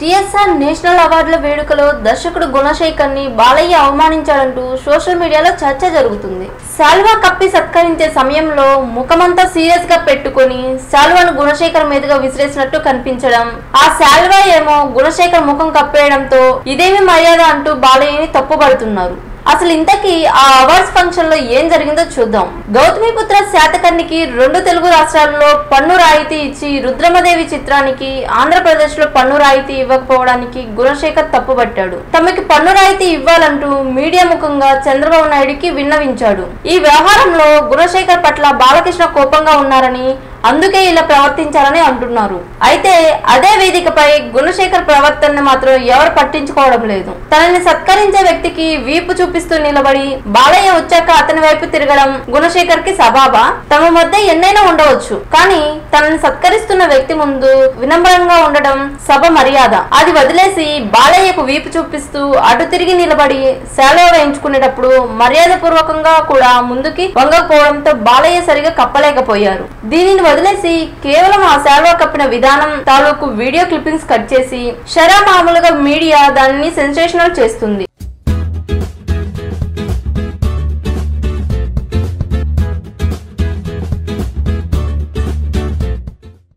TSR national అవార్డుల వేడుకలో దర్శకుడు గుణశేఖర్ని బాలయ్య అవమానించాడంటూ సోషల్ మీడియాలో చర్చ జరుగుతుంది. శాల్వా కప్పి సత్కరించే సమయంలో ముఖమంతా సీరియస్గా పెట్టుకొని శాల్వాను గుణశేఖర్ మీదుగా విసిరేసినట్టు కనిపించడం ఆ శాల్వా ఏమో గుణశేఖర్ ముఖం కప్పేయడంతో ఇదేమి మర్యాద అంటూ బాలయ్యని తప్పుపడుతున్నారు అసలు ఇంతకీ ఆ అవార్డ్స్ ఫంక్షన్లో ఏం జరిగిందో చూద్దాం. గౌతమిపుత్ర శాతకర్ణికి రెండు తెలుగు రాష్ట్రాల్లో పన్ను రాయితీ ఇచ్చి రుద్రమదేవి చిత్రానికి ఆంధ్రప్రదేశ్లో పన్ను రాయితీ ఇవ్వకపోవడానికి గుణశేఖర్ తప్పుపట్టాడు. తమకి పన్ను రాయితీ ఇవ్వాలంటూ మీడియా ముఖంగా చంద్రబాబు నాయుడికి విన్నవించాడు. ఈ వ్యవహారంలో గుణశేఖర్ పట్ల బాలకృష్ణ కోపంగా ఉన్నారని అందుకే ఇలా ప్రవర్తించాలని అంటున్నారు. అయితే అదే వేదికపై గుణశేఖర్ ప్రవర్తనని మాత్రం ఎవరు పట్టించుకోవడం లేదు. తనని సత్కరించే వ్యక్తికి వీపు చూపిస్తూ నిలబడి బాలయ్య వచ్చాక అతని వైపు తిరగడం గుణశేఖర్కి సబాబా. తమ మధ్య ఎన్నైనా ఉండవచ్చు. కానీ తనని సత్కరిస్తున్న వ్యక్తి ముందు వినమ్రంగా ఉండడం సభ మర్యాద. అది వదిలేసి బాలయ్యకు వీపు చూపిస్తూ అటు తిరిగి నిలబడి సెలవు వేయించుకునేటప్పుడు మర్యాద పూర్వకంగా కూడా ముందుకి వంగకపోవడంతో బాలయ్య సరిగా కప్పలేకపోయారు. దీనిని వదిలేసి కేవలం ఆ శాల్వా కప్పిన విధానం తాలూకు వీడియో క్లిప్పింగ్స్ కట్ చేసి షరా మామూలుగా మీడియా దానిని సెన్సేషనల్ చేస్తుంది.